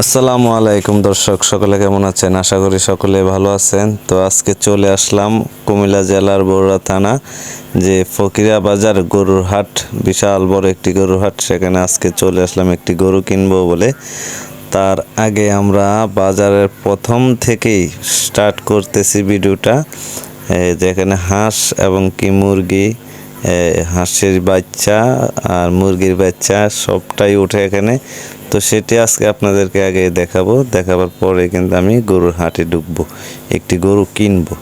আসসালামু আলাইকুম দর্শক, সকলে কেমন আছেন? আশা করি সকলে ভালো আছেন। তো আজকে চলে আসলাম কুমিল্লা জেলার বড়ুয়া থানা, যে ফকিরা বাজার গরুর হাট, বিশাল বড় একটি গরুর হাট। সেখানে আজকে চলে আসলাম একটি গরু কিনবো বলে। তার আগে আমরা বাজারের প্রথম থেকেই স্টার্ট করতেছি ভিডিওটা। যেখানে হাঁস এবং কি মুরগি হাঁসের বাচ্চা আর মুরগির বাচ্চা সবটাই উঠে এখানে। তো সেটি আজকে আপনাদেরকে আগে দেখাবো। দেখাবার পরে কিন্তু আমি গরুর হাটে ঢুকবো, একটি গরু কিনবো।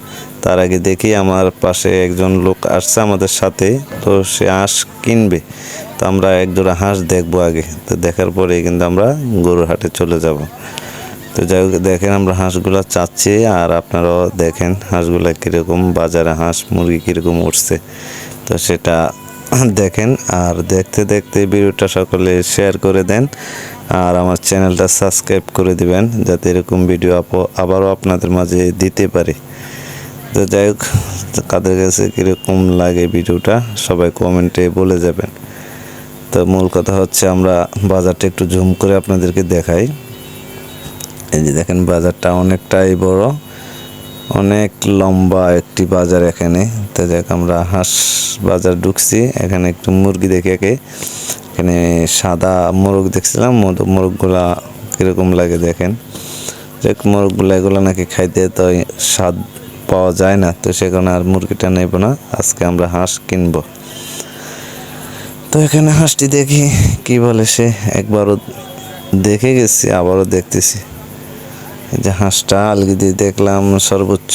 তার আগে দেখি আমার পাশে একজন লোক আসছে আমাদের সাথে, তো সে হাঁস কিনবে। তো আমরা এক জোড়া হাঁস দেখব আগে। তো দেখার পরে কিন্তু আমরা গরুর হাটে চলে যাব। তো যাই হোক, দেখেন আমরা হাঁসগুলা চাচ্ছি, আর আপনারাও দেখেন হাঁসগুলা কীরকম, বাজারে হাঁস, মুরগি কীরকম উঠছে। তো সেটা দেখেন আর দেখতে দেখতে ভিডিওটা সকলে শেয়ার করে দেন আর আমার চ্যানেলটা সাবস্ক্রাইব করে দিবেন যাতে এরকম ভিডিও আবারও আপনাদের মাঝে দিতে পারি। তো যাই হোক, কাদের কাছে কীরকম লাগে ভিডিওটা সবাই কমেন্টে বলে যাবেন। তো মূল কথা হচ্ছে আমরা বাজারটা একটু জুম করে আপনাদেরকে দেখাই। এই যে দেখেন বাজারটা অনেকটাই বড়। অনেক লম্বা একটি বাজার এখানে। তো দেখ আমরা হাঁস বাজার ঢুকছি। এখানে একটু মুরগি দেখে একে। এখানে সাদা মোরগ দেখছিলাম। মোরগ- মোরগগুলা কীরকম লাগে দেখেন। যে মোরগগুলা এগুলো নাকি খাইতে তো স্বাদ পাওয়া যায় না। তো সেখানে আর মুরগিটা নেব না। আজকে আমরা হাঁস কিনবো। তো এখানে হাঁসটি দেখি কি বলে সে। একবারও দেখে গেছি, আবারও দেখতেছি। যে হাঁসটা আলগি দিয়ে দেখলাম সর্বোচ্চ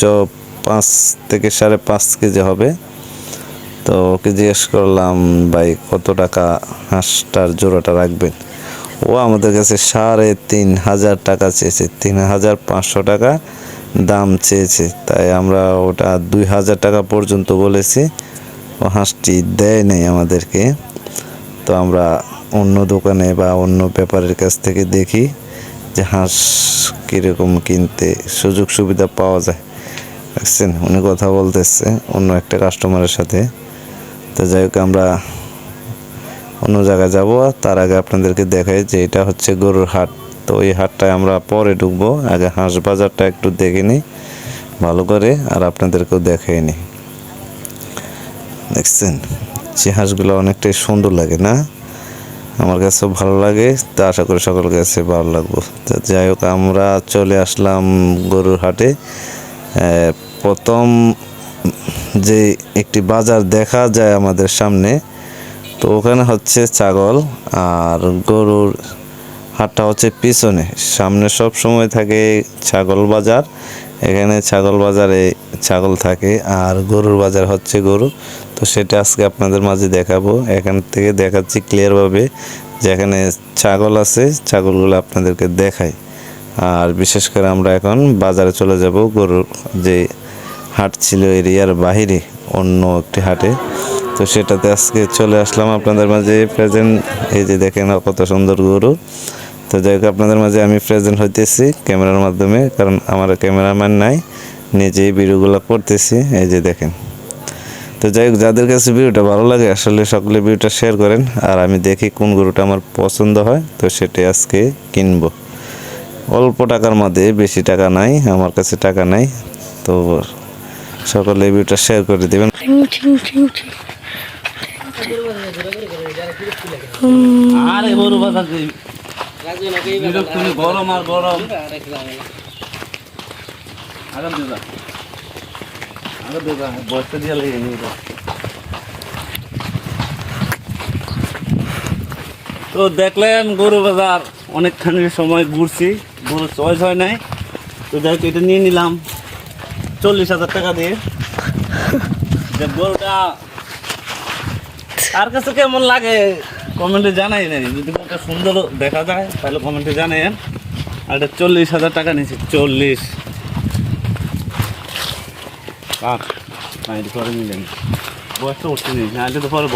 পাঁচ থেকে সাড়ে পাঁচ কেজি হবে। তো ওকে জিজ্ঞেস করলাম, ভাই, কত টাকা হাঁসটার জোড়াটা রাখবেন? ও আমাদের কাছে সাড়ে তিন হাজার টাকা চেয়েছে, তিন হাজার পাঁচশো টাকা দাম চেয়েছে। তাই আমরা ওটা দুই হাজার টাকা পর্যন্ত বলেছি। ও হাঁসটি দেয় নাই আমাদেরকে। তো আমরা অন্য দোকানে বা অন্য পেপারের কাছ থেকে দেখি যে হাঁস কীরকম কিনতে সুযোগ সুবিধা পাওয়া যায়। দেখছেন, উনি কথা বলতেছে অন্য একটা কাস্টমারের সাথে। তো যাই হোক, আমরা অন্য জায়গায় যাব। তার আগে আপনাদেরকে দেখাই যে এটা হচ্ছে গরুর হাট। তো ওই হাটটায় আমরা পরে ঢুকবো। আগে হাঁস বাজারটা একটু দেখে নিই, ভালো করে, আর আপনাদেরকেও দেখাই নিই। দেখছেন, যে হাঁসগুলো অনেকটাই সুন্দর লাগে, না? আমার কাছে ভালো লাগে, তা আশা করি সকল কাছে ভালো লাগবো। তো যাই হোক, আমরা চলে আসলাম গরুর হাটে। প্রথম যে একটি বাজার দেখা যায় আমাদের সামনে, তো ওখানে হচ্ছে ছাগল আর গরুর হাটটা হচ্ছে পিছনে। সামনে সব সময় থাকে ছাগল বাজার, এখানে ছাগল বাজারে ছাগল থাকে আর গরুর বাজার হচ্ছে গরু। তো সেটা আজকে আপনাদের মাঝে দেখাবো। এখান থেকে দেখাচ্ছি ক্লিয়ারভাবে যেখানে ছাগল আছে, ছাগলগুলো আপনাদেরকে দেখাই। আর বিশেষ করে আমরা এখন বাজারে চলে যাব গরুর যে হাট ছিল এরিয়ার বাহিরে, অন্য একটি হাটে। তো সেটাতে আজকে চলে আসলাম আপনাদের মাঝে প্রেজেন্ট এই যে দেখেন কত সুন্দর গরু। তো যাই হোক, আপনাদের মাঝে আমি প্রেজেন্ট হইতেছি ক্যামেরার মাধ্যমে, কারণ আমার ক্যামেরাম্যান নাই, নিজেই ভিডিওগুলো করতেছি। এই যে দেখেন। তো যাই হোক যাদের কাছে ভিডিওটা ভালো লাগে আসলে সকলে ভিডিওটা শেয়ার করেন। আর আমি দেখি কোন গরুটা আমার পছন্দ হয় তো সেটাই আজকে কিনবো। অল্প টাকার মধ্যে বেশি টাকা নাই আমার কাছে টাকা নাই। তো সকলে ভিডিওটা শেয়ার করে দেবেন। আরে গরু গরম আর গরম আগাম তো দেখলেন গরু বাজার, অনেকখানি সময় ঘুরছি গরু চয়েস হয় নাই। তো যাই এটা নিয়ে নিলাম। চল্লিশ হাজার টাকা দিয়ে। যে গরুটা কার কাছে কেমন লাগে, কমেন্টে জানাই নাই। যদি একটা সুন্দর দেখা যায়, তাহলে কমেন্টে জানাইন আর এটা চল্লিশ হাজার টাকা নিয়েছি, চল্লিশ। কাক না এটা পরে নিলেন বয়সটা উঠতে নিই না এটা তো পরে